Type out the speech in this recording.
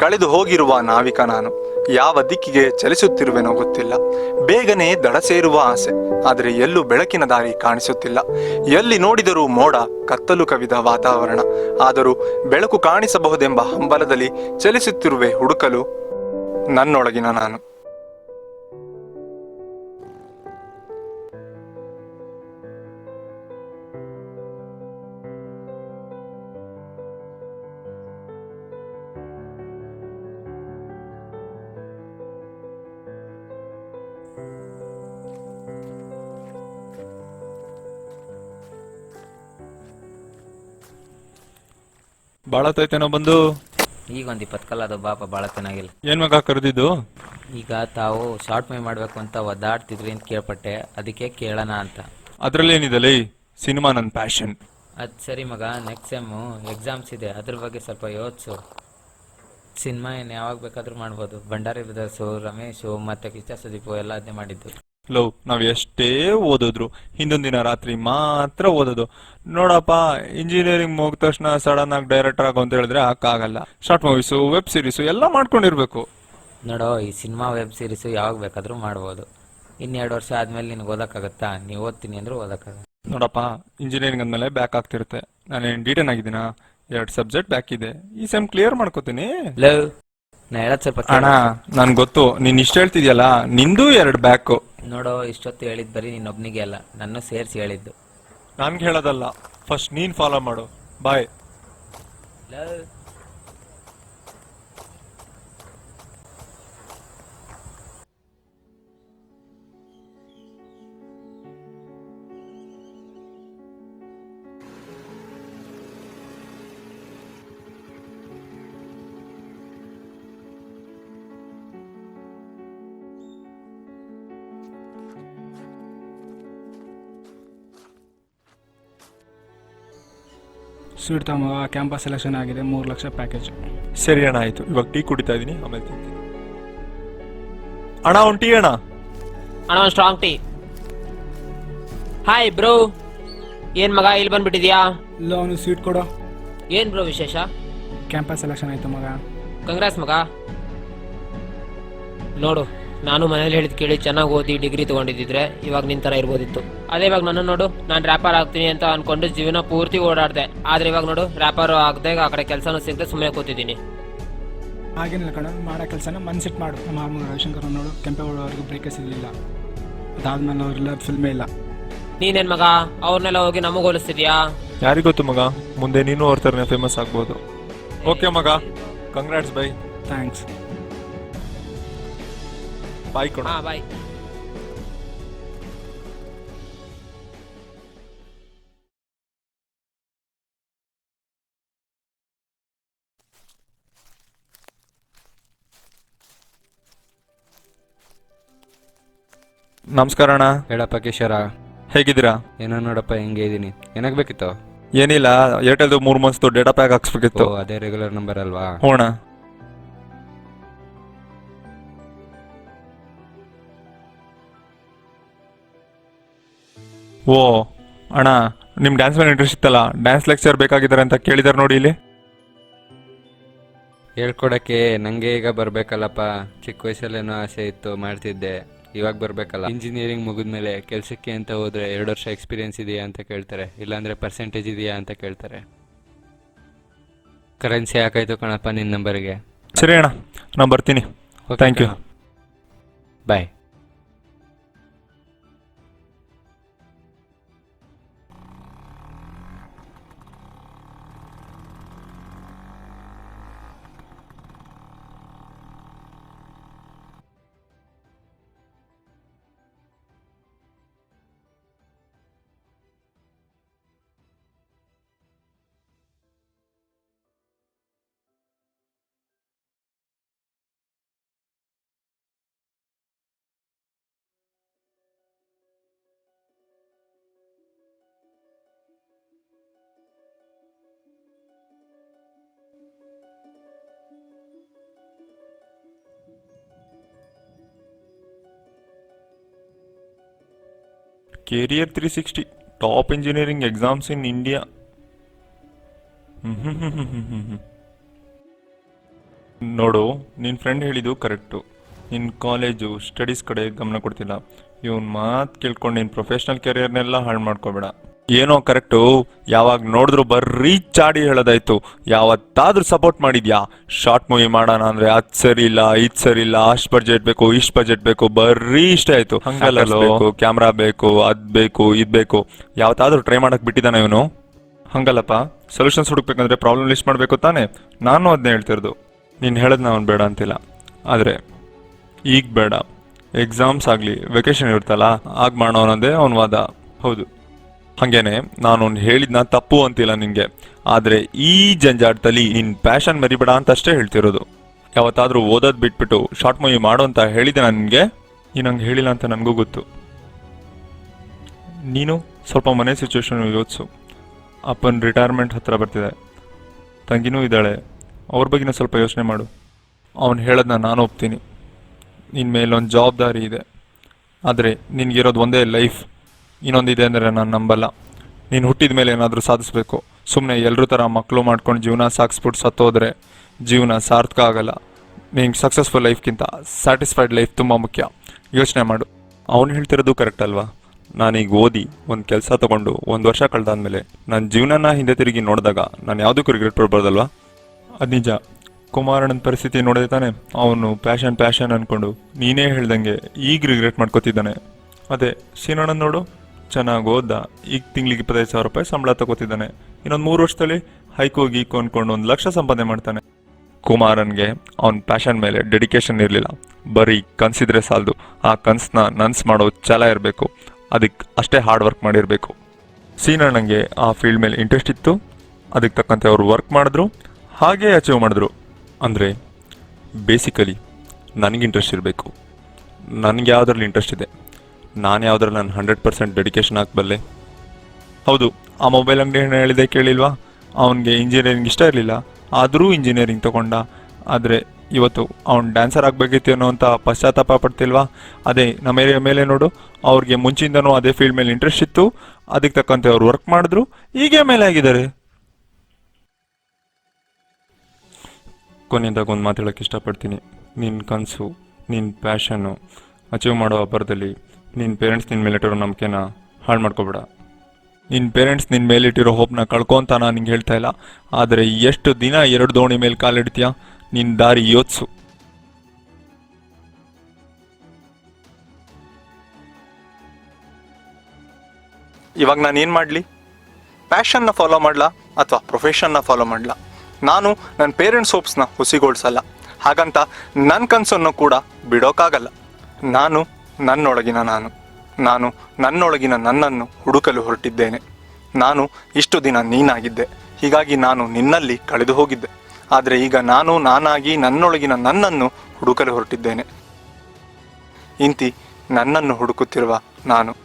ಕಳೆದು ಹೋಗಿರುವ ನಾವಿಕ ನಾನು. ಯಾವ ದಿಕ್ಕಿಗೆ ಚಲಿಸುತ್ತಿರುವೆನೋ ಗೊತ್ತಿಲ್ಲ. ಬೇಗನೆ ದಡ ಸೇರುವ ಆಸೆ, ಆದರೆ ಎಲ್ಲೂ ಬೆಳಕಿನ ದಾರಿ ಕಾಣಿಸುತ್ತಿಲ್ಲ. ಎಲ್ಲಿ ನೋಡಿದರೂ ಮೋಡ, ಕತ್ತಲು ಕವಿದ ವಾತಾವರಣ. ಆದರೂ ಬೆಳಕು ಕಾಣಿಸಬಹುದೆಂಬ ಹಂಬಲದಲ್ಲಿ ಚಲಿಸುತ್ತಿರುವೆ ಹುಡುಕಲು ನನ್ನೊಳಗಿನ ನಾನು. ಬಾಳತೈತೇನೋ ಬಂದು? ಈಗ ಒಂದು ಇಪ್ಪತ್ತು ಕಲ್ ಅದು ಬಾಪ ಭಾಳ ಚೆನ್ನಾಗಿಲ್ಲ ಏನ್ ಮಗ ಕರೆದಿದ್ದು? ಈಗ ತಾವು ಶಾರ್ಟ್ ಮೇ ಮಾಡಬೇಕು ಅಂತ ಒದ್ದಾಡ್ತಿದ್ರಿ ಅಂತ ಕೇಳ್ಪಟ್ಟೆ. ಅದಕ್ಕೆ ಕೇಳೋಣ ಅಂತ. ಅದ್ರಲ್ಲಿ ಏನಿದೆ ಲೈ? ಸಿನಿಮಾ ನನ್ನ ಪ್ಯಾಷನ್ ಅದು ಸರಿ ಮಗ ನೆಕ್ಸ್ಟ್ ಸೆಮ್ ಎಕ್ಸಾಮ್ಸ್ ಇದೆ. ಅದ್ರ ಬಗ್ಗೆ ಸ್ವಲ್ಪ ಯೋಚಿಸು. ಸಿನಿಮಾ ಏನು ಯಾವಾಗ ಬೇಕಾದ್ರೂ ಮಾಡ್ಬೋದು. ಭಂಡಾರಿ ಬ್ರದರ್ಸು ರಮೇಶು ಮತ್ತು ಕಿಚ್ಚ ಸುದೀಪು ಎಲ್ಲ ಅದನ್ನೇ ಮಾಡಿದ್ದು. ಲವ್ ನಾವ್ ಎಷ್ಟೇ ಓದಿದ್ರು ಹಿಂದೊಂದ್ ದಿನ ರಾತ್ರಿ ಮಾತ್ರ ಓದೋದು. ನೋಡಪ್ಪ ಇಂಜಿನಿಯರಿಂಗ್ ಮುಗಿದ ತಕ್ಷಣ ಸಡನ್ ಆಗಿ ಡೈರೆಕ್ಟರ್ ಆಗೋ ಅಂತ ಹೇಳಿದ್ರೆ ಆಗಲ್ಲ ಶಾರ್ಟ್ ಮೂವೀಸು ವೆಬ್ ಸೀರೀಸು ಎಲ್ಲ ಮಾಡ್ಕೊಂಡಿರ್ಬೇಕು. ನೋಡೋ ಈ ಸಿನಿಮಾ ವೆಬ್ ಸೀರೀಸು ಯಾವಾಗ ಬೇಕಾದ್ರೂ ಮಾಡ್ಬೋದು. ಇನ್ನೆರಡು ವರ್ಷ ಆದಮೇಲೆ ನಿನಗೆ ಓದೋಕ್ಕಾಗತ್ತಾ? ನೀವು ಓದ್ತೀನಿ ಅಂದರೂ ಓದೋಕ್ಕಾಗಲ್ಲ. ನೋಡಪ್ಪ ಇಂಜಿನಿಯರಿಂಗ್ ಅಂದ್ಮೇಲೆ ಬ್ಯಾಕ್ ಆಗ್ತಿರುತ್ತೆ. ನಾನೇನು ಡಿಟೇನ್ ಆಗಿದ್ದೀನ? ಎರಡು ಸಬ್ಜೆಕ್ಟ್ ಬ್ಯಾಕ್ ಇದೆ. ಈ ಸೆಮ್ ಕ್ಲಿಯರ್ ಮಾಡ್ಕೋತೀನಿ. ಲವ್ ನಾ ಹೇಳೋದು ಸ್ವಲ್ಪ. ಅಣ್ಣ ನನ್ ಗೊತ್ತು ನೀನ್ ಇಷ್ಟ ಹೇಳ್ತಿದ್ಯಲ್ಲ ನಿಂದು ಎರಡು ಬ್ಯಾಕ್ ನೋಡೋ ಇಷ್ಟೊತ್ತು ಹೇಳಿದ್ ಬರೀ ನಿನ್ನೊಬ್ನಿಗೆ ಅಲ್ಲ ನನ್ನ ಸೇರಿಸಿ ಹೇಳಿದ್ದು. ನನ್ಗೆ ಹೇಳೋದಲ್ಲ ಫಸ್ಟ್ ನೀನ್ ಫಾಲೋ ಮಾಡು ಬಾಯ್ ಲವ್ ಸ್ವೀಟ್ ತಮ್ಮ ಕ್ಯಾಂಪಸ್ ಸೆಲೆಕ್ಷನ್ ಆಗಿದೆ ಮೂರು ಲಕ್ಷ ಪ್ಯಾಕೇಜ್ ಸರಿ ಅಣ್ಣ ಆಯಿತು. ಇವಾಗ ಟೀ ಕುಡಿತಾ ಇದ್ದೀನಿ ಆಮೇಲೆ ತಿಂತೀನಿ. ಅಣ್ಣ ಒಂದು ಟೀ ಅಣ್ಣ. ಅಣ್ಣ ಒಂದು ಸ್ಟ್ರಾಂಗ್ ಟೀ ಹಾಯ್ ಬ್ರೋ ಏನ್ ಮಗ ಇಲ್ಲಿ ಬಂದ್ಬಿಟ್ಟಿದ್ಯಾ? ಇಲ್ಲ ಅವನು ಸ್ವೀಟ್ ಕೊಡೋ. ಏನ್ ಬ್ರೋ ವಿಶೇಷ? ಕ್ಯಾಂಪಸ್ ಸೆಲೆಕ್ಷನ್ ಆಯ್ತು ಮಗ. ಕಂಗ್ರಾಸ್ ಮಗ. ನೋಡು. ನಾನು ಮನೇಲಿ ಹೇಳಿದ್ ಕೇಳಿ ಚೆನ್ನಾಗಿ ಓದಿ ಡಿಗ್ರಿ ತಗೊಂಡಿದ್ರೆ ಇವಾಗ ನಿನ್ ತರ ಇರ್ಬೋದಿತ್ತು. ಅದೇ ಇವಾಗ ನನ್ನ ನೋಡು ನಾನು ರ್ಯಾಪರ್ ಆಗ್ತೀನಿ ಅಂತ ಅನ್ಕೊಂಡು ಜೀವನ ಪೂರ್ತಿ ಓಡಾಡ್ದೆ. ಆದ್ರೆ ಇವಾಗ ನೋಡು ರ್ಯಾಪರ್ ಆಗದೆ ಆ ಕಡೆ ಕೆಲಸನೂ ಸಿಗದೆ ಸುಮ್ಮನೆ ಕೂತಿದ್ದೀನಿ. ಹಾಗೇನಿಲ್ಲ ಕಣ ಮಾಡೋ ಕೆಲಸನ ಮನ್ಸಿಟ್ಟು ಮಾಡು. ನಮ್ಮ ಮಾಮ ರವಿಶಂಕರ್ ನೋಡು ಕೆಂಪೇಗೌಡವರೆಗೂ ಬ್ರೇಕೇ ಸಿಗಲಿಲ್ಲ. ಅದಾದ್ಮೇಲೆ ಅವರೆಲ್ಲ ಫಿಲ್ಮೇ ಇಲ್ಲ. ನೀನೇನ್ ಮಗ? ಅವ್ರನ್ನೆಲ್ಲ ಹೋಗಿ ನಮಗ್ ಹೋಲಿಸ್ತಿದ್ಯಾ? ಯಾರಿಗೊತ್ತು ಮಗ? ಮುಂದೆ ನೀನು ಅವ್ರ ಥರನೇ ಫೇಮಸ್ ಆಗ್ಬೋದು. ಓಕೆ ಮಗ ಕಂಗ್ರಾಟ್ಸ್ ಬೈ ಥ್ಯಾಂಕ್ಸ್ ಬಾಯ್ ಕೊಡ. ಹಾ ಬಾಯ್. ನಮಸ್ಕಾರ ಅಣ್ಣ. ಹೇಳಪ್ಪ ಕಿಶೋರ. ಹೇಗಿದ್ದೀರಾ? ಏನೋ ನೋಡಪ್ಪ ಹೆಂಗೆ ಇದ್ದೀನಿ ಏನಾಗ್ಬೇಕಿತ್ತು? ಏನಿಲ್ಲ ಏರ್ಟೆಲ್ದು ಮೂರು ಮಂತ್ಸ್ದು ಡೇಟಾ ಪ್ಯಾಕ್ ಓ ಹಾಕ್ಸ್ಬೇಕಿತ್ತು. ಅದೇ ರೆಗ್ಯುಲರ್ ನಂಬರ್ ಅಲ್ವಾ? ಹ್ಞೂ ಓ ಅಣ್ಣ ನಿಮ್ ಡ್ಯಾನ್ಸ್ ಮೇಲೆ ಇಂಟ್ರೆಸ್ಟ್ ಇತ್ತಲ್ಲ ಡ್ಯಾನ್ಸ್ ಲೆಕ್ಚರ್ ಬೇಕಾಗಿದ್ದಾರೆ ಅಂತ ಕೇಳಿದಾರೆ ನೋಡಿ ಇಲ್ಲಿ. ಹೇಳ್ಕೊಡಕ್ಕೆ ನಂಗೆ ಈಗ ಬರ್ಬೇಕಲ್ಲಪ್ಪ ಚಿಕ್ಕ ವಯಸ್ಸಲ್ಲೇನೋ ಆಸೆ ಇತ್ತು ಮಾಡ್ತಿದ್ದೆ ಇವಾಗ ಬರ್ಬೇಕಲ್ಲ. ಇಂಜಿನಿಯರಿಂಗ್ ಮುಗಿದ್ಮೇಲೆ ಕೆಲಸಕ್ಕೆ ಅಂತ ಹೋದ್ರೆ ಎರಡು ವರ್ಷ ಎಕ್ಸ್ಪೀರಿಯನ್ಸ್ ಇದೆಯಾ ಅಂತ ಕೇಳ್ತಾರೆ ಇಲ್ಲಾಂದ್ರೆ ಪರ್ಸೆಂಟೇಜ್ ಇದೆಯಾ ಅಂತ ಕೇಳ್ತಾರೆ. ಕರೆನ್ಸಿ ಹಾಕಾಯ್ತು ಕಣಪ್ಪ ನಿನ್ನ ನಂಬರ್ಗೆ ಸರಿ ಅಣ್ಣ ನಾನು ಬರ್ತೀನಿ. Thank you bye career three sixty top engineering exams in India ನೋಡು ನಿನ್ನ ಫ್ರೆಂಡ್ ಹೇಳಿದ್ದು ಕರೆಕ್ಟು ನಿನ್ನ ಕಾಲೇಜು ಸ್ಟಡೀಸ್ ಕಡೆ ಗಮನ ಕೊಡ್ತಿಲ್ಲ. ಇವನ್ ಮಾತು ಕೇಳ್ಕೊಂಡು ನಿನ್ನ ಪ್ರೊಫೆಷ್ನಲ್ ಕೆರಿಯರ್ನೆಲ್ಲ ಹಾಳು ಮಾಡ್ಕೋಬೇಡ. ಏನೋ ಕರೆಕ್ಟು ಯಾವಾಗ ನೋಡಿದ್ರು ಬರ್ರೀ ಚಾಡಿ ಹೇಳೋದಾಯ್ತು. ಯಾವತ್ತಾದ್ರೂ ಸಪೋರ್ಟ್ ಮಾಡಿದ್ಯಾ? ಶಾರ್ಟ್ ಮೂವಿ ಮಾಡೋಣ ಅಂದ್ರೆ ಅದ್ ಸರಿ ಇಲ್ಲ ಇದ್ ಸರಿ ಇಲ್ಲ ಅಷ್ಟು ಬಜೆಟ್ ಬೇಕು ಇಷ್ಟು ಬಜೆಟ್ ಬೇಕು ಬರ್ರೀ ಇಷ್ಟ ಆಯ್ತು. ಹಂಗಲ್ಲೋ ಬೇಕು ಕ್ಯಾಮ್ರಾ ಬೇಕು ಅದ್ ಬೇಕು ಇದ್ ಬೇಕು. ಯಾವತ್ತಾದ್ರೂ ಟ್ರೈ ಮಾಡಕ್ ಬಿಟ್ಟಿದ್ದಾನೆ ಇವನು? ಹಂಗಲ್ಲಪ್ಪ ಸೊಲ್ಯೂಷನ್ಸ್ ಹುಡುಕ್ಬೇಕಂದ್ರೆ ಪ್ರಾಬ್ಲಮ್ ಲಿಸ್ಟ್ ಮಾಡಬೇಕು ತಾನೇ? ನಾನು ಅದನ್ನೇ ಹೇಳ್ತಿರೋದು. ನೀನು ಹೇಳೋದು ನಾನು ಬೇಡ ಅಂತಿಲ್ಲ. ಆದರೆ ಈಗ ಬೇಡ. ಎಕ್ಸಾಮ್ಸ್ ಆಗಲಿ ವೆಕೇಷನ್ ಇರುತ್ತಲ್ಲ ಆಗ ಮಾಡೋ ಅನ್ನೋದೇ ಅವನ ವಾದ. ಹೌದು. ಹಾಗೇನೆ ನಾನು ಹೇಳಿದ್ನ ತಪ್ಪು ಅಂತಿಲ್ಲ ನಿನಗೆ. ಆದರೆ ಈ ಜಂಜಾಟದಲ್ಲಿ ನಿನ್ನ ಪ್ಯಾಷನ್ ಮರಿಬೇಡ ಅಂತ ಅಷ್ಟೇ ಹೇಳ್ತಿರೋದು. ಯಾವತ್ತಾದ್ರೂ ಓದೋದು ಬಿಟ್ಬಿಟ್ಟು ಶಾರ್ಟ್ ಮೂವಿ ಮಾಡು ಅಂತ ಹೇಳಿದೆ ನಾನು ನಿನಗೆ, ನೀನು ಹೇಳಿಲ್ಲ ಅಂತ ನನಗೂ ಗೊತ್ತು. ನೀನು ಸ್ವಲ್ಪ ಮನೆ ಸಿಚುವೇಶನ್ ಯೋಚಿಸು. ಅಪ್ಪನ ರಿಟೈರ್ಮೆಂಟ್ ಹತ್ರ ಬರ್ತಿದೆ. ತಂಗಿನೂ ಇದ್ದಾಳೆ. ಅವ್ರ ಬಗ್ಗೆನ ಸ್ವಲ್ಪ ಯೋಚನೆ ಮಾಡು. ಅವನು ಹೇಳೋದನ್ನ ನಾನು ಒಪ್ತೀನಿ. ನಿನ್ನ ಮೇಲೊಂದು ಜವಾಬ್ದಾರಿ ಇದೆ. ಆದರೆ ನಿನಗಿರೋದು ಒಂದೇ ಲೈಫ್ ಇನ್ನೊಂದಿದೆ ಅಂದರೆ ನಾನು ನಂಬಲ್ಲ. ನೀನು ಹುಟ್ಟಿದ ಮೇಲೆ ಏನಾದರೂ ಸಾಧಿಸ್ಬೇಕು. ಸುಮ್ಮನೆ ಎಲ್ಲರೂ ಥರ ಮಕ್ಕಳು ಮಾಡ್ಕೊಂಡು ಜೀವನ ಸಾಗಿಸ್ಬಿಟ್ಟು ಸತ್ತೋದ್ರೆ ಜೀವನ ಸಾರ್ಥಕ ಆಗಲ್ಲ. ನಿಂಗೆ ಸಕ್ಸಸ್ಫುಲ್ ಲೈಫ್ಗಿಂತ ಸ್ಯಾಟಿಸ್ಫೈಡ್ ಲೈಫ್ ತುಂಬ ಮುಖ್ಯ. ಯೋಚನೆ ಮಾಡು. ಅವನು ಹೇಳ್ತಿರೋದು ಕರೆಕ್ಟ್ ಅಲ್ವಾ? ನಾನೀಗ ಓದಿ, ಒಂದು ಕೆಲಸ ತಗೊಂಡು ಒಂದು ವರ್ಷ ಕಳೆದಾದ್ಮೇಲೆ ನನ್ನ ಜೀವನನ ಹಿಂದೆ ತಿರುಗಿ ನೋಡಿದಾಗ ನಾನು ಯಾವುದಕ್ಕೂ ರಿಗ್ರೆಟ್ ಪಡ್ಬಾರ್ದಲ್ವಾ? ಅದು ನಿಜ. ಕುಮಾರಣ್ಣನ ಪರಿಸ್ಥಿತಿ ನೋಡಿದೆ ತಾನೆ ಅವನು ಪ್ಯಾಷನ್ ಪ್ಯಾಷನ್ ಅಂದ್ಕೊಂಡು ನೀನೇ ಹೇಳ್ದಂಗೆ ಈಗ ರಿಗ್ರೆಟ್ ಮಾಡ್ಕೋತಿದ್ದಾನೆ. ಅದೇ, ಸೀನಣ್ಣನ ನೋಡು. ಚೆನ್ನಾಗಿ ಓದ್ದ. ಈಗ ತಿಂಗ್ಳಿಗೆ ಇಪ್ಪತ್ತೈದು ಸಾವಿರ ರೂಪಾಯಿ ಸಂಬಳ ತಗೋತಿದ್ದಾನೆ. ಇನ್ನೊಂದು ಮೂರು ವರ್ಷದಲ್ಲಿ ಹೈಕೋ ಹೋಗಿ ಅನ್ಕೊಂಡು ಒಂದು ಲಕ್ಷ ಸಂಪಾದನೆ ಮಾಡ್ತಾನೆ. ಕುಮಾರನ್ಗೆ ಅವನ ಪ್ಯಾಷನ್ ಮೇಲೆ ಡೆಡಿಕೇಶನ್ ಇರಲಿಲ್ಲ. ಬರೀ ಕನ್ಸಿದ್ರೆ ಸಾಲದು. ಆ ಕನಸನ್ನ ನನ್ಸ್ ಮಾಡೋ ಛಲ ಇರಬೇಕು. ಅದಕ್ಕೆ ಅಷ್ಟೇ ಹಾರ್ಡ್ ವರ್ಕ್ ಮಾಡಿರಬೇಕು. ಸೀನಣ್ಣಂಗೆ ಆ ಫೀಲ್ಡ್ ಮೇಲೆ ಇಂಟ್ರೆಸ್ಟ್ ಇತ್ತು. ಅದಕ್ಕೆ ತಕ್ಕಂತೆ ಅವರು ವರ್ಕ್ ಮಾಡಿದ್ರು. ಹಾಗೇ ಅಚೀವ್ ಮಾಡಿದ್ರು. ಅಂದರೆ ಬೇಸಿಕಲಿ ನನಗೆ ಇಂಟ್ರೆಸ್ಟ್ ಇರಬೇಕು. ನನಗೆ ಯಾವುದ್ರಲ್ಲಿ ಇಂಟ್ರೆಸ್ಟ್ ಇದೆ? ನಾನು ಯಾವುದ್ರಲ್ಲಿ ನಾನು ಹಂಡ್ರೆಡ್ ಪರ್ಸೆಂಟ್ ಡೆಡಿಕೇಶನ್ ಹಾಕಬಲ್ಲೆ ಹೌದು, ಆ ಮೊಬೈಲ್ ಅಂಗಡಿ ಹೇಳಿದೆ ಕೇಳಿಲ್ವಾ? ಅವನಿಗೆ ಇಂಜಿನಿಯರಿಂಗ್ ಇಷ್ಟ ಇರಲಿಲ್ಲ. ಆದರೂ ಇಂಜಿನಿಯರಿಂಗ್ ತಗೊಂಡ. ಆದರೆ ಇವತ್ತು ಅವ್ನು ಡ್ಯಾನ್ಸರ್ ಆಗಬೇಕಿತ್ತು ಅನ್ನೋಂಥ ಪಶ್ಚಾತ್ತಾಪ ಪಡ್ತಿಲ್ವಾ? ಅದೇ, ನಮ್ಮ ಏರಿಯಾ ಮೇಲೆ ನೋಡು, ಅವ್ರಿಗೆ ಮುಂಚಿಂದನೂ ಅದೇ ಫೀಲ್ಡ್ ಮೇಲೆ ಇಂಟ್ರೆಸ್ಟ್ ಇತ್ತು. ಅದಕ್ಕೆ ತಕ್ಕಂತೆ ಅವರು ವರ್ಕ್ ಮಾಡಿದ್ರು. ಹೀಗೆ ಮೇಲೆ ಆಗಿದ್ದಾರೆ. ಕೊನೆಯದಾಗ ಒಂದು ಮಾತು ಹೇಳೋಕ್ಕೆ ಇಷ್ಟಪಡ್ತೀನಿ. ನಿನ್ನ ಕನಸು ನಿನ್ನ ಪ್ಯಾಷನ್ನು ಅಚೀವ್ ಮಾಡೋ ಅಬ್ಬರದಲ್ಲಿ ನಿನ್ನ ಪೇರೆಂಟ್ಸ್ ನಿನ್ನ ಮೇಲಿಟ್ಟಿರೋ ನಂಬಿಕೆನ ಹಾಳು ಮಾಡ್ಕೋಬೇಡ. ನಿನ್ನ ಪೇರೆಂಟ್ಸ್ ನಿನ್ನ ಮೇಲಿಟ್ಟಿರೋ ಹೋಪ್ನ ಕಳ್ಕೊಂತ ನಾನು ನಿಂಗೆ ಹೇಳ್ತಾ ಇಲ್ಲ. ಆದರೆ ಎಷ್ಟು ದಿನ ಎರಡು ದೋಣಿ ಮೇಲೆ ಕಾಲಿಡ್ತೀಯ? ನಿನ್ನ ದಾರಿ ಯೋಚಿಸು. ಇವಾಗ ನಾನು ಏನು ಮಾಡಲಿ? ಪ್ಯಾಷನ್ನ ಫಾಲೋ ಮಾಡಲಾ ಅಥವಾ ಪ್ರೊಫೆಷನ್ನ ಫಾಲೋ ಮಾಡಲಾ? ನಾನು ನನ್ನ ಪೇರೆಂಟ್ಸ್ ಹೋಪ್ಸ್ನ ಹುಸಿಗೊಳಿಸಲ್ಲ. ಹಾಗಂತ ನನ್ನ ಕನಸನ್ನು ಕೂಡ ಬಿಡೋಕ್ಕಾಗಲ್ಲ ನಾನು ನನ್ನೊಳಗಿನ ನಾನು. ನಾನು ನನ್ನೊಳಗಿನ ನನ್ನನ್ನು ಹುಡುಕಲು ಹೊರಟಿದ್ದೇನೆ. ನಾನು ಇಷ್ಟು ದಿನ ನೀನಾಗಿದ್ದೆ. ಹೀಗಾಗಿ ನಾನು ನಿನ್ನಲ್ಲಿ ಕಳೆದು ಹೋಗಿದ್ದೆ. ಆದರೆ ಈಗ ನಾನು ನಾನಾಗಿ ನನ್ನೊಳಗಿನ ನನ್ನನ್ನು ಹುಡುಕಲು ಹೊರಟಿದ್ದೇನೆ. ಇಂತಿ ನನ್ನನ್ನು ಹುಡುಕುತ್ತಿರುವ ನಾನು